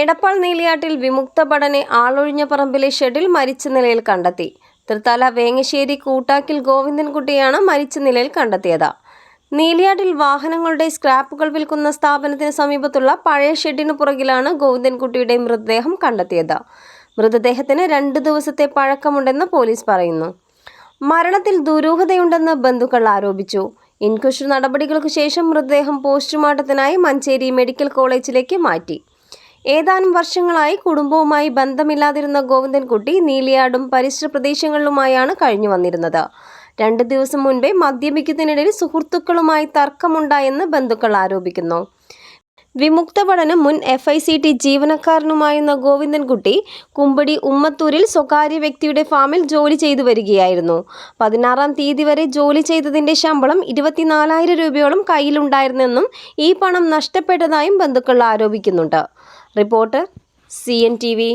എടപ്പാൾ നീലിയാട്ടിൽ വിമുക്ത ഭടനെ ആളൊഴിഞ്ഞ പറമ്പിലെ ഷെഡിൽ മരിച്ച നിലയിൽ കണ്ടെത്തി. തൃത്താല വേങ്ങശ്ശേരി കൂട്ടാക്കിൽ ഗോവിന്ദൻകുട്ടിയാണ് മരിച്ച നിലയിൽ കണ്ടെത്തിയത്. നീലിയാട്ടിൽ വാഹനങ്ങളുടെ സ്ക്രാപ്പുകൾ വിൽക്കുന്ന സ്ഥാപനത്തിന് സമീപത്തുള്ള പഴയ ഷെഡിനു പുറകിലാണ് ഗോവിന്ദൻകുട്ടിയുടെ മൃതദേഹം കണ്ടെത്തിയത്. മൃതദേഹത്തിന് രണ്ട് ദിവസത്തെ പഴക്കമുണ്ടെന്ന് പോലീസ് പറയുന്നു. മരണത്തിൽ ദുരൂഹതയുണ്ടെന്ന് ബന്ധുക്കൾ ആരോപിച്ചു. ഇൻക്വസ്റ്റ് നടപടികൾക്ക് ശേഷം മൃതദേഹം പോസ്റ്റ്മോർട്ടത്തിനായി മഞ്ചേരി മെഡിക്കൽ കോളേജിലേക്ക് മാറ്റി. ഏതാനും വർഷങ്ങളായി കുടുംബവുമായി ബന്ധമില്ലാതിരുന്ന ഗോവിന്ദൻകുട്ടി നീലിയാടും പരിസര പ്രദേശങ്ങളിലുമായാണ് കഴിഞ്ഞു വന്നിരുന്നത്. രണ്ട് ദിവസം മുൻപേ മദ്യപിക്കുന്നതിനിടയിൽ സുഹൃത്തുക്കളുമായി തർക്കമുണ്ടായെന്ന് ബന്ധുക്കൾ ആരോപിക്കുന്നു. വിമുക്ത പഠനം മുൻ എഫ് ഐ സി ടി ജീവനക്കാരനുമായിരുന്ന ഗോവിന്ദൻകുട്ടി കുമ്പടി ഉമ്മത്തൂരിൽ സ്വകാര്യ വ്യക്തിയുടെ ഫാമിൽ ജോലി ചെയ്തു വരികയായിരുന്നു. പതിനാറാം തീയതി വരെ ജോലി ചെയ്തതിന്റെ ശമ്പളം ഇരുപത്തിനാലായിരം രൂപയോളം കയ്യിലുണ്ടായിരുന്നെന്നും ഈ പണം നഷ്ടപ്പെട്ടതായും ബന്ധുക്കൾ ആരോപിക്കുന്നുണ്ട്. Reporter C N T V